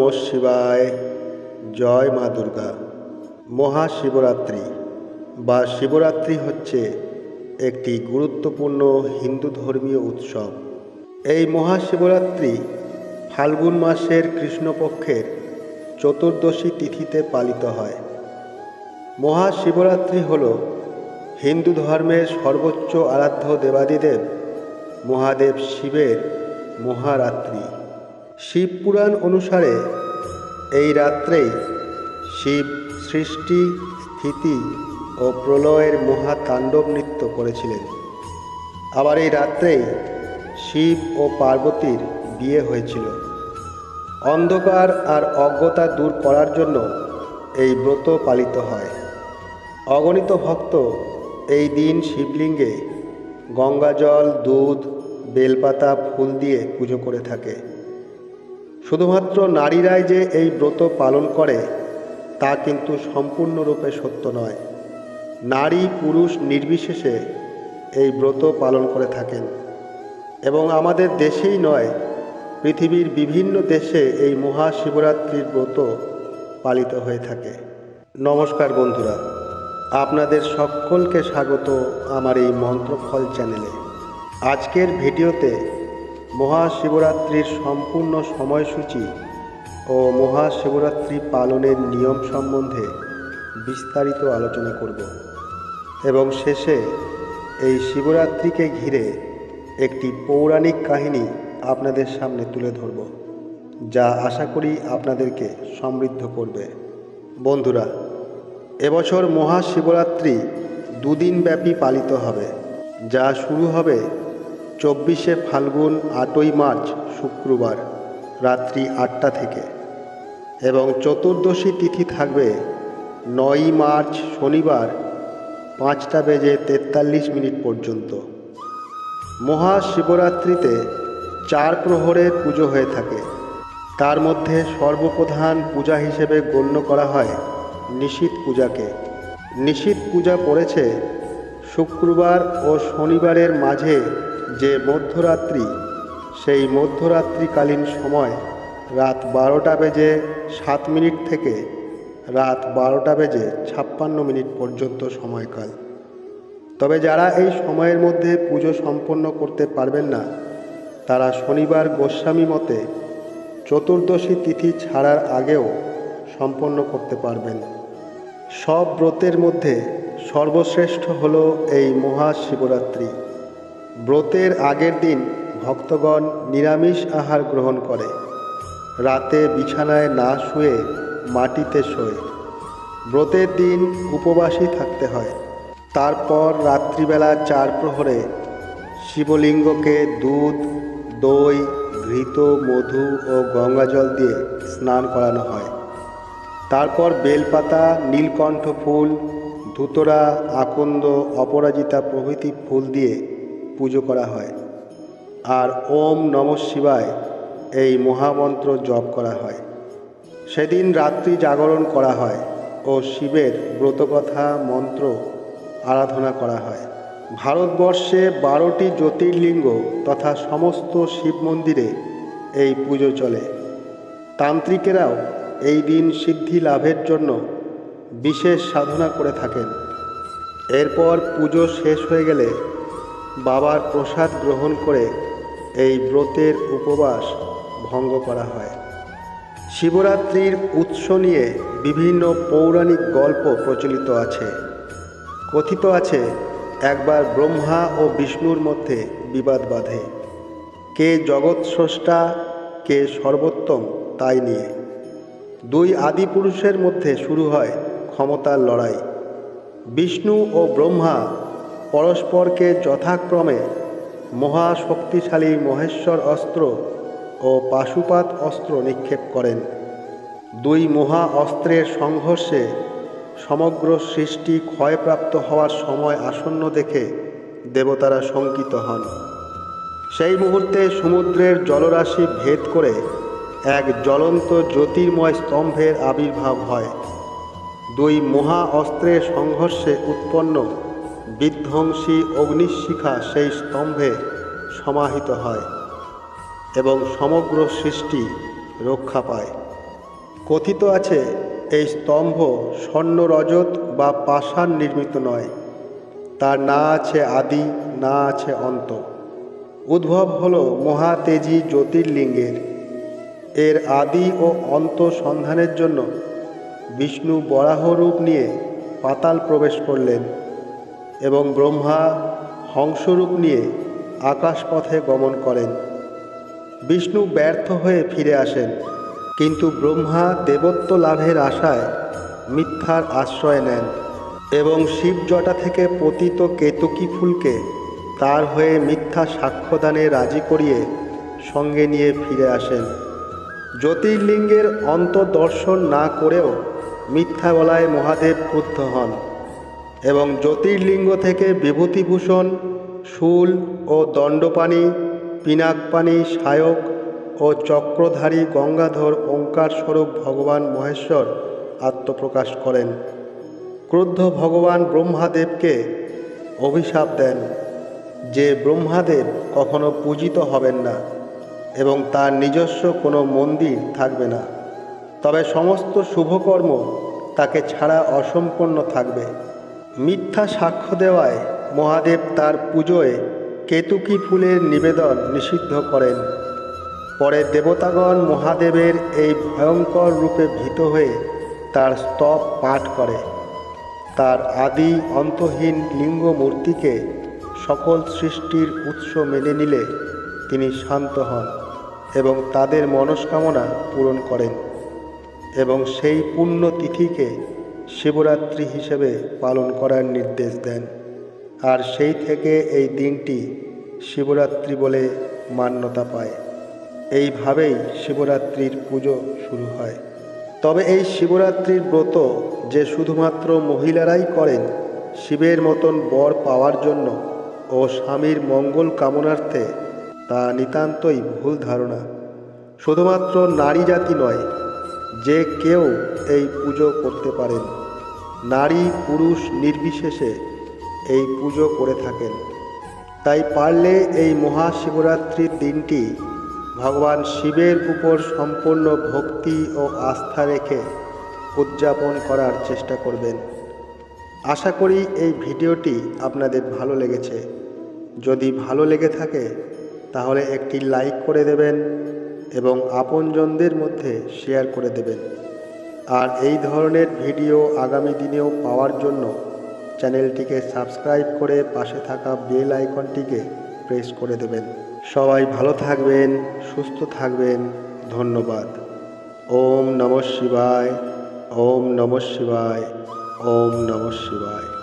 নম শিবায়। জয় মা দুর্গা। মহাশিবরাত্রি বা শিবরাত্রি হচ্ছে একটি গুরুত্বপূর্ণ হিন্দু ধর্মীয় উৎসব। এই মহাশিবরাত্রি ফাল্গুন মাসের কৃষ্ণপক্ষের চতুর্দশী তিথিতে পালিত হয়। মহাশিবরাত্রি হল হিন্দু ধর্মের সর্বোচ্চ আরাধ্য দেবাদিদেব মহাদেব শিবের মহারাত্রি। শিবপুরাণ অনুসারে এই রাত্রেই শিব সৃষ্টি, স্থিতি ও প্রলয়ের মহাতাণ্ডব নৃত্য করেছিলেন। আবার এই রাত্রেই শিব ও পার্বতীর বিয়ে হয়েছিল। অন্ধকার আর অজ্ঞতা দূর করার জন্য এই ব্রত পালিত হয়। অগণিত ভক্ত এই দিন শিবলিঙ্গে গঙ্গাজল, দুধ, বেলপাতা, ফুল দিয়ে পুজো করে থাকে। শুধুমাত্র নারীরাই যে এই ব্রত পালন করে, তা কিন্তু সম্পূর্ণরূপে সত্য নয়। নারী পুরুষ নির্বিশেষে এই ব্রত পালন করে থাকেন। এবং আমাদের দেশেই নয়, পৃথিবীর বিভিন্ন দেশে এই মহাশিবরাত্রির ব্রত পালিত হয়ে থাকে। নমস্কার বন্ধুরা, আপনাদের সকলকে স্বাগত আমার এই মন্ত্রফল চ্যানেলে। আজকের ভিডিওতে মহাশিবরাত্রির সম্পূর্ণ সময়সূচি ও মহাশিবরাত্রি পালনের নিয়ম সম্বন্ধে বিস্তারিত আলোচনা করব এবং শেষে এই শিবরাত্রিকে ঘিরে একটি পৌরাণিক কাহিনী আপনাদের সামনে তুলে ধরব, যা আশা করি আপনাদেরকে সমৃদ্ধ করবে। বন্ধুরা, এবছর মহাশিবরাত্রি দুদিন ব্যাপী পালিত হবে, যা শুরু হবে চব্বিশে ফাল্গুন আটই মার্চ শুক্রবার, রাত্রি আটটা থেকে। এবং চতুর্দশী তিথি থাকবে নয়ই মার্চ শনিবার পাঁচটা বেজে তেতাল্লিশ মিনিট পর্যন্ত। মহাশিবরাত্রিতে চার প্রহরের পুজো হয়ে থাকে। তার মধ্যে সর্বপ্রধান পূজা হিসেবে গণ্য করা হয় নিশীত পূজাকে। নিশীত পূজা পড়েছে শুক্রবার ও শনিবারের মাঝে যে মধ্যরাত্রি, সেই মধ্যরাত্রিকালীন সময় রাত বারোটা বেজে সাত মিনিট থেকে রাত বারোটা বেজে ছাপ্পান্ন মিনিট পর্যন্ত সময়কাল। তবে যারা এই সময়ের মধ্যে পুজো সম্পন্ন করতে পারবেন না, তারা শনিবার গোস্বামী মতে চতুর্দশী তিথি ছাড়ার আগেও সম্পন্ন করতে পারবেন। সব ব্রতের মধ্যে সর্বশ্রেষ্ঠ হল এই মহাশিবরাত্রি। ব্রতের আগের দিন ভক্তগণ নিরামিষ আহার গ্রহণ করে। রাতে বিছানায় না শুয়ে মাটিতে শোয়। ব্রতের দিন উপবাসী থাকতে হয়। তারপর রাত্রিবেলা চার প্রহরে শিবলিঙ্গকে দুধ, দই, ঘৃত, মধু ও গঙ্গাজল দিয়ে স্নান করানো হয়। তারপর বেলপাতা, নীলকণ্ঠ ফুল, ধুতরা, আকন্দ, অপরাজিতা প্রভৃতি ফুল দিয়ে পুজো করা হয়। আর ওম নম শিবায় এই মহামন্ত্র জপ করা হয়। সেদিন রাত্রি জাগরণ করা হয় ও শিবের ব্রতকথা, মন্ত্র আরাধনা করা হয়। ভারতবর্ষে বারোটি জ্যোতির্লিঙ্গ তথা সমস্ত শিব মন্দিরে এই পুজো চলে। তান্ত্রিকেরাও এই দিন সিদ্ধি লাভের জন্য বিশেষ সাধনা করে থাকেন। এরপর পুজো শেষ হয়ে গেলে বাবার প্রসাদ গ্রহণ করে এই ব্রতের উপবাস ভঙ্গ করা হয়। শিবরাত্রির উৎস নিয়ে বিভিন্ন পৌরাণিক গল্প প্রচলিত আছে। কথিত আছে, একবার ব্রহ্মা ও বিষ্ণুর মধ্যে বিবাদ বাঁধে। কে জগৎ স্রষ্টা, কে সর্বোত্তম তাই নিয়ে। দুই আদি পুরুষের মধ্যে শুরু হয় ক্ষমতার লড়াই। বিষ্ণু ও ব্রহ্মা পরস্পরকে যথাক্রমে মহাশক্তিশালী মহেশ্বর অস্ত্র ও পাশুপাত অস্ত্র নিক্ষেপ করেন। দুই মহা অস্ত্রের সংঘর্ষে সমগ্র সৃষ্টি ক্ষয়প্রাপ্ত হওয়ার সময় আসন্ন দেখে দেবতারা শঙ্কিত হন। সেই মুহূর্তে সমুদ্রের জলরাশি ভেদ করে এক জ্বলন্ত জ্যোতির্ময় স্তম্ভের আবির্ভাব হয়। দুই মহা অস্ত্রের সংঘর্ষে উৎপন্ন বিধ্বংসী অগ্নিশিখা সেই স্তম্ভে সমাহিত হয় এবং সমগ্র সৃষ্টি রক্ষা পায়। কথিত আছে, এই স্তম্ভ স্বর্ণ রজত বা পাষাণ নির্মিত নয়। তার না আছে আদি, না আছে অন্ত। উদ্ভব হল মহাতেজী জ্যোতির্লিঙ্গের। এর আদি ও অন্ত সন্ধানের জন্য বিষ্ণু বরাহরূপ নিয়ে পাতাল প্রবেশ করলেন। এবং ব্রহ্মা হংসরূপ নিয়ে আকাশপথে গমন করেন। বিষ্ণু ব্যর্থ হয়ে ফিরে আসেন, কিন্তু ব্রহ্মা দেবত্ব লাভের আশায় মিথ্যার আশ্রয় নেন এবং শিবজটা থেকে পতিত কেতকী ফুলকে তার হয়ে মিথ্যা সাক্ষ্যদানে রাজি করিয়ে সঙ্গে নিয়ে ফিরে আসেন। জ্যোতির্লিঙ্গের অন্তদর্শন না করেও মিথ্যা বলায় মহাদেব ক্রুদ্ধ হন। এবং জ্যোতির্লিঙ্গ থেকে বিভূতিভূষণ, শুল ও দণ্ডপাণি, পিনাকপাণি সায়ক ও চক্রধারী গঙ্গাধর ওঙ্কার স্বরূপ ভগবান মহেশ্বর আত্মপ্রকাশ করেন। ক্রুদ্ধ ভগবান ব্রহ্মাদেবকে অভিশাপ দেন, যে ব্রহ্মাদেব কখনো পূজিত হবেন না এবং তার নিজস্ব কোনো মন্দির থাকবে না। তবে সমস্ত শুভকর্ম তাকে ছাড়া অসম্পন্ন থাকবে। মিথ্যা সাক্ষ্য দেওয়ায় মহাদেব তার পুজোয় কেতুকি ফুলের নিবেদন নিষিদ্ধ করেন। পরে দেবতাগণ মহাদেবের এই ভয়ঙ্কর রূপে ভীত হয়ে তার স্তব পাঠ করে। তার আদি অন্তহীন লিঙ্গ মূর্তিকে সকল সৃষ্টির উৎস মেনে নিলে তিনি শান্ত হন এবং তাদের মনস্কামনা পূরণ করেন এবং সেই পুণ্য তিথিকে শিবরাত্রি হিসেবে পালন করার নির্দেশ দেন। আর সেই থেকে এই দিনটি শিবরাত্রি বলে মান্যতা পায়। এইভাবেই শিবরাত্রির পুজো শুরু হয়। তবে এই শিবরাত্রির ব্রত যে শুধুমাত্র মহিলারাই করেন, শিবের মতন বর পাওয়ার জন্য ও স্বামীর মঙ্গল কামনার্থে তা নিতান্তই ভুল ধারণা। শুধুমাত্র নারী জাতি নয়, যে কেউ এই পুজো করতে পারেন। নারী পুরুষ নির্বিশেষে এই পুজো করে থাকেন। তাই পারলে এই মহাশিবরাত্রির দিনটি ভগবান শিবের উপর সম্পূর্ণ ভক্তি ও আস্থা রেখে উদযাপন করার চেষ্টা করবেন। আশা করি এই ভিডিওটি আপনাদের ভালো লেগেছে। যদি ভালো লেগে থাকে, তাহলে একটি লাইক করে দেবেন এবং আপনজনদের মধ্যে শেয়ার করে দেবেন। আর এই ধরনের ভিডিও আগামী দিনেও পাওয়ার জন্য চ্যানেলটিকে সাবস্ক্রাইব করে পাশে থাকা বেল আইকনটিকে প্রেস করে দেবেন। সবাই ভালো থাকবেন, সুস্থ থাকবেন। ধন্যবাদ। ওম নম শিবায়, ওম নম শিবায়, ওম নম শিবায়।